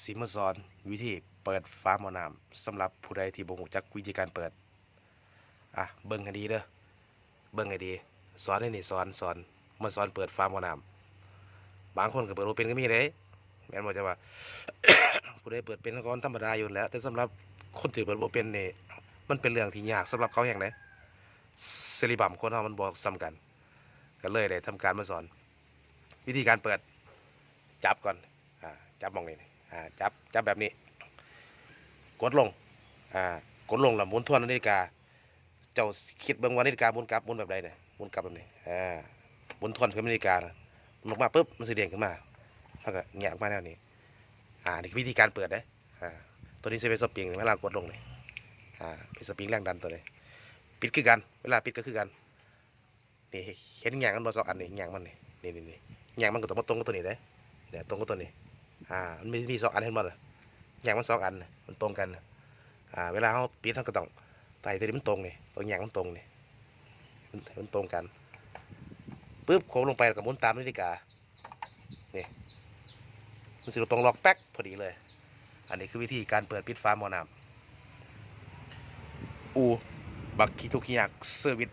สิมาสอนวิธีเปิดฝาหมอน้ำสำหรับผู้ใดที่บ่รู้จักวิธีการเปิด อะเบิ่งให้ดีเด้อเบิ่งให้ดี สอนให้นี่สอนสอนมาสอนเปิดฝาหมอน้ำบางคนก็เปิดบ่เป็นก็มีเด้แม่นบ่จะว่า ผู้ใดเปิดเป็นก็ธรรมดาอยู่แล้ว แต่สำหรับคนที่เปิดบ่เป็นนี่มันเป็นเรื่องที่ยากสำหรับเขาอย่างไดสิริบัมคนเฮามันบ่ซ้ำกันก็เลยได้ทำการมาสอน วิธีการเปิดจับก่อน อ่า จับมองนี่ อ่าจับจับแบบนี้ กดลงอ่ากดลงแล้วหมุนทวนนาฬิกา เจ้าคิดเบิ่งว่านาฬิกาหมุนกลับหมุนแบบใดเนี่ยหมุนกลับแบบนี้อ่าหมุนทวนขึ้นนาฬิกานะหมุนอกมาปุ๊บมันสิเด้งขึ้นมาแล้วก็แงะออกมาแนวนี้ อ่านี่คือวิธีการเปิดเด้ออ่าตัวนี้จะเป็นสปริงเวลากดลงเลยอ่าเป็นสปริงแรงดันตัวนี้ปิดคือกัน เวลาปิดก็คือกันนี่เห็นแงงมันบ่สองอันนี่แงงมันนี่นี่นี่แงงมันก็ต้องมาตรงกับตัวนี้เด้อเนี่ยตรงกับตัวนี้ อ่ามันมีมีสองอันเห็นบ่ล่ะแงงมันสองอันนะมันตรงกันนะอ่าเวลาเขาปิดเขาก็ต้องไตตัวนี้มันตรงนี่ตัวอย่างมันตรงนี่มันมันตรงกันปุ๊บโค้งลงไปกับมุนตามนาฬิกานี่มันสิตรงล็อกแป๊กพอดีเลย อันนี้คือวิธีการเปิดปิดฟ้ามอน้ำอูบักคีทุกขียักเซอร์วิส